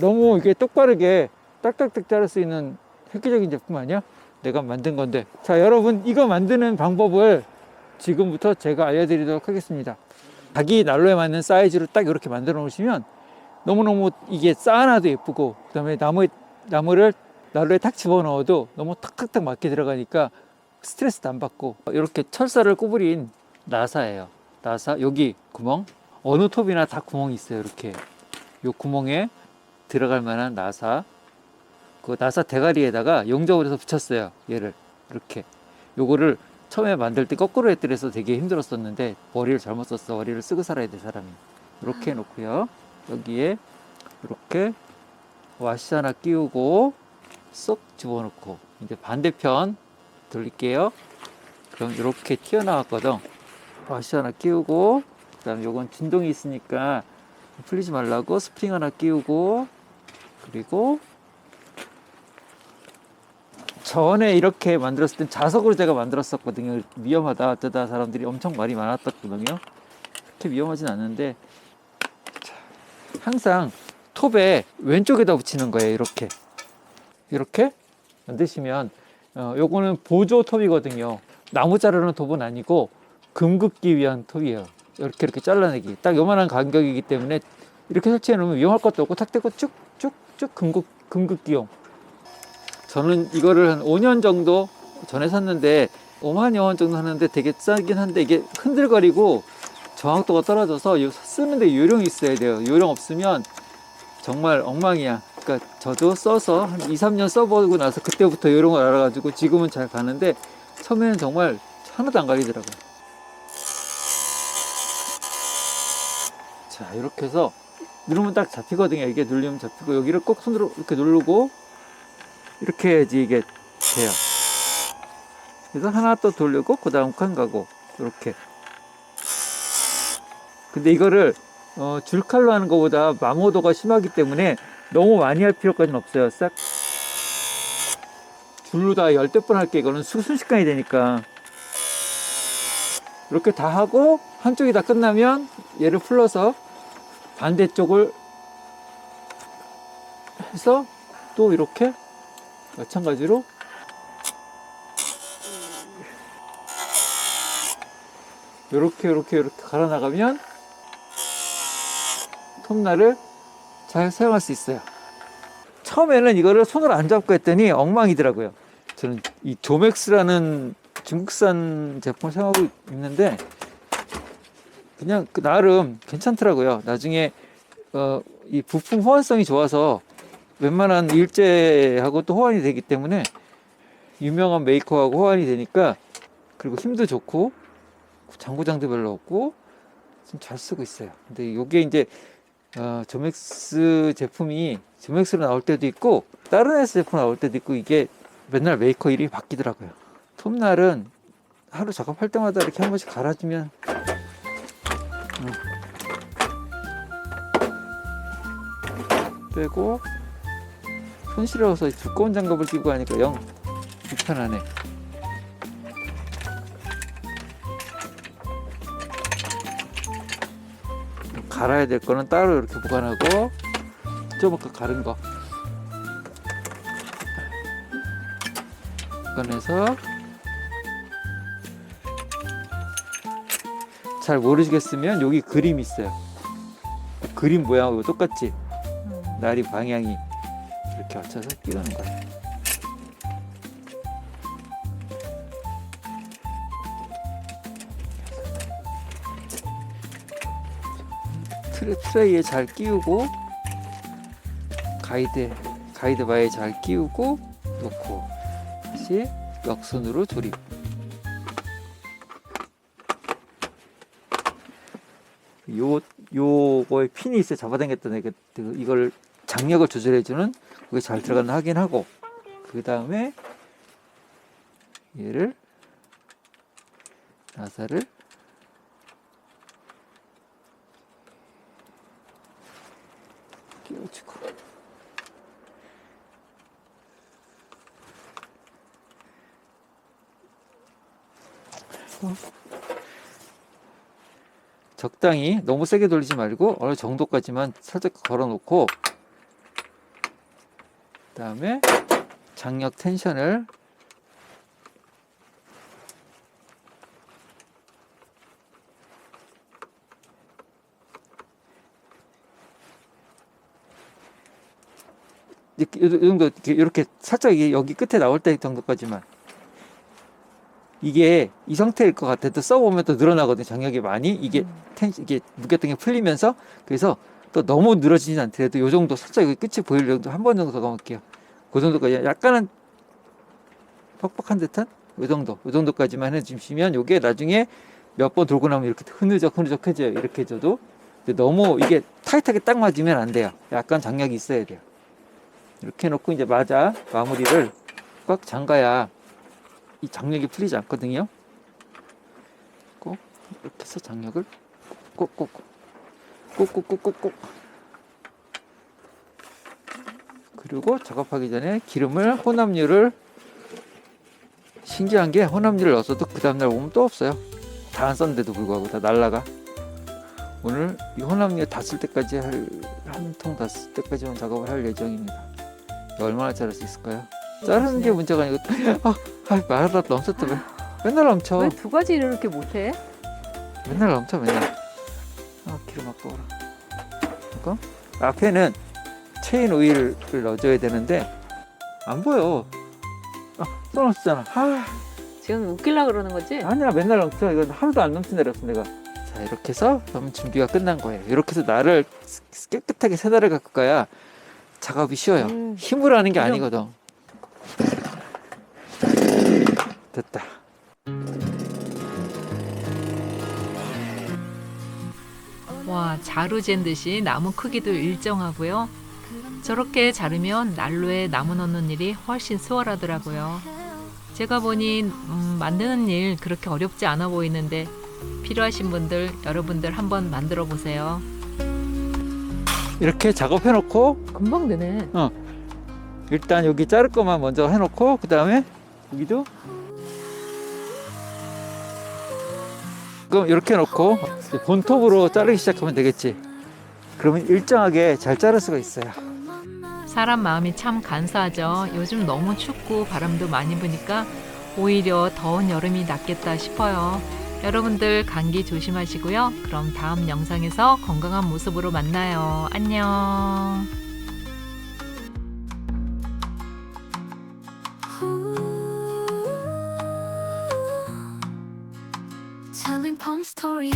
너무 이게 똑바르게 딱딱딱 자를 수 있는 획기적인 제품 아니야? 내가 만든 건데. 자, 여러분, 이거 만드는 방법을 지금부터 제가 알려드리도록 하겠습니다. 자기 난로에 맞는 사이즈로 딱 이렇게 만들어 놓으시면 너무너무 이게 쌓아놔도 예쁘고, 그 다음에 나무, 나무를 난로에 탁 집어 넣어도 너무 탁탁탁 맞게 들어가니까 스트레스도 안 받고, 이렇게 철사를 구부린 나사예요. 나사, 여기 구멍. 어느 톱이나 다 구멍이 있어요. 이렇게. 요 구멍에 들어갈 만한 나사 그 나사 대가리에다가 용접을 해서 붙였어요 얘를 이렇게 요거를 처음에 만들 때 거꾸로 했더래서 되게 힘들었었는데 머리를 잘못 썼어 머리를 쓰고 살아야 돼 사람이 이렇게 해놓고요 여기에 이렇게 와시 하나 끼우고 쏙 집어넣고 이제 반대편 돌릴게요 그럼 이렇게 튀어나왔거든 와시 하나 끼우고 그 다음 요건 진동이 있으니까 풀리지 말라고 스프링 하나 끼우고 그리고 전에 이렇게 만들었을 땐 자석으로 제가 만들었었거든요. 위험하다 어쩌다 사람들이 엄청 말이 많았거든요. 그렇게 위험하진 않는데 자, 항상 톱에 왼쪽에다 붙이는 거예요. 이렇게 이렇게 만드시면 어, 요거는 보조 톱이거든요. 나무 자르는 톱은 아니고 금 긋기 위한 톱이에요. 이렇게 이렇게 잘라내기 딱 요만한 간격이기 때문에 이렇게 설치해 놓으면 위험할 것도 없고 탁 대고 쭉쭉쭉 금긋 금긋기용. 저는 이거를 한 5년 정도 전에 샀는데 5만여 원 정도 하는데 되게 싸긴 한데 이게 흔들거리고 정확도가 떨어져서 쓰는데 요령이 있어야 돼요. 요령 없으면 정말 엉망이야. 그러니까 저도 써서 한 2, 3년 써보고 나서 그때부터 요령을 알아가지고 지금은 잘 가는데 처음에는 정말 하나도 안 가리더라고요. 자, 이렇게 해서 누르면 딱 잡히거든요. 이게 눌리면 잡히고 여기를 꼭 손으로 이렇게 누르고 이렇게 해야지 이게 돼요. 그래서 하나 또 돌리고 그 다음 칸 가고 이렇게. 근데 이거를 어, 줄칼로 하는 것보다 마모도가 심하기 때문에 너무 많이 할 필요까지는 없어요. 싹. 줄로 다 열댓 번 할게. 이거는 수- 순식간이 되니까. 이렇게 다 하고 한쪽이 다 끝나면 얘를 풀러서 반대쪽을 해서 또 이렇게 마찬가지로 이렇게 이렇게 이렇게 갈아 나가면 톱날을 잘 사용할 수 있어요. 처음에는 이거를 손으로 안 잡고 했더니 엉망이더라고요. 저는 이 조맥스라는 중국산 제품을 사용하고 있는데 그냥 그 나름 괜찮더라고요. 나중에 어, 이 부품 호환성이 좋아서 웬만한 일제하고 또 호환이 되기 때문에 유명한 메이커하고 호환이 되니까 그리고 힘도 좋고 장구장도 별로 없고 좀 잘 쓰고 있어요. 근데 이게 이제 어, 조맥스 제품이 조맥스로 나올 때도 있고 다른 회사 제품 나올 때도 있고 이게 맨날 메이커 일이 바뀌더라고요. 톱날은 하루 작업할 때마다 이렇게 한 번씩 갈아주면 음. 빼고 손실어서 두꺼운 장갑을 끼고 하니까 영 불편하네. 갈아야 될 거는 따로 이렇게 보관하고 좀 아까 가른 거 꺼내서 잘 모르시겠으면 여기 그림 있어요. 그림 모양하고 똑같지? 날이 방향이 이렇게 맞춰서 끼우는 거야. 트레, 트레이에 잘 끼우고 가이드 가이드 바에 잘 끼우고 놓고 다시 역순으로 조립. 요 요거에 핀이 있어 잡아당겼던 애, 그, 그 이걸 장력을 조절해주는 그게 잘 들어가는 확인하고 그 다음에 얘를 나사를 끼워주고 적당히 너무 세게 돌리지 말고 어느 정도까지만 살짝 걸어놓고 그 다음에 장력 텐션을 이 정도 이렇게, 이렇게 살짝 여기 끝에 나올 때 정도까지만. 이게 이 상태일 것 같아도 써보면 또 늘어나거든요 장력이 많이. 이게 텐 이게 무게등이 풀리면서. 그래서 또 너무 늘어지진 않더라도 요 정도 살짝 여기 끝이 보일 정도 한 번 정도 더 감을게요. 그 정도까지. 약간은 퍽퍽한 듯한? 요 정도. 요 정도까지만 해주시면 요게 나중에 몇 번 돌고 나면 이렇게 흐느적 흐느적 해져요. 이렇게 해줘도. 너무 이게 타이트하게 딱 맞으면 안 돼요. 약간 장력이 있어야 돼요 이렇게 해놓고 이제 맞아 마무리를 꽉 잠가야 이 장력이 풀리지 않거든요. 꼭 이렇게 해서 장력을 꼭꼭 꼭 꼭꼭꼭꼭 그리고 작업하기 전에 기름을 혼합류를 신기한 게 혼합류를 넣었어도 그 다음날 오면 또 없어요. 다 안 썼는데도 불구하고 다 날라가. 오늘 이 혼합류 다쓸 때까지 한통 다 쓸 때까지만 작업을 할 예정입니다. 얼마나 자를 수 있을까요? 자르는 게 문제가 아니고 아, 아 말하다 넘쳤다 왜 맨날 넘쳐. 왜 두 가지를 이렇게 못해? 맨날 넘쳐 맨날. 아 기름 아까워라. 이거? 앞에는 체인 오일을 넣어줘야 되는데 안 보여. 아 써놨잖아. 아. 지금 웃길라 그러는 거지? 아니야 맨날 넘쳐. 이건 하루도 안 넘친다 그랬어 내가. 자 이렇게 해서 그러면 준비가 끝난 거예요. 이렇게 해서 나를 깨끗하게 세 날을 갖고 가야 작업이 쉬워요 음. 힘으로 하는 게. 아니거든 됐다 와, 자루 잰 듯이 나무 크기도 일정하고요. 저렇게 자르면 난로에 나무 넣는 일이 훨씬 수월하더라고요. 제가 보니 음, 만드는 일 그렇게 어렵지 않아 보이는데 필요하신 분들 여러분들 한번 만들어 보세요. 이렇게 작업해 놓고 금방 되네. 일단 여기 자를 것만 먼저 해 놓고 그 다음에 여기도 그럼 이렇게 놓고 본톱으로 자르기 시작하면 되겠지 그러면 일정하게 잘 자를 수가 있어요 사람 마음이 참 간사하죠. 요즘 너무 춥고 바람도 많이 부니까 오히려 더운 여름이 낫겠다 싶어요. 여러분들 감기 조심하시고요. 그럼 다음 영상에서 건강한 모습으로 만나요. 안녕. Telling Palm story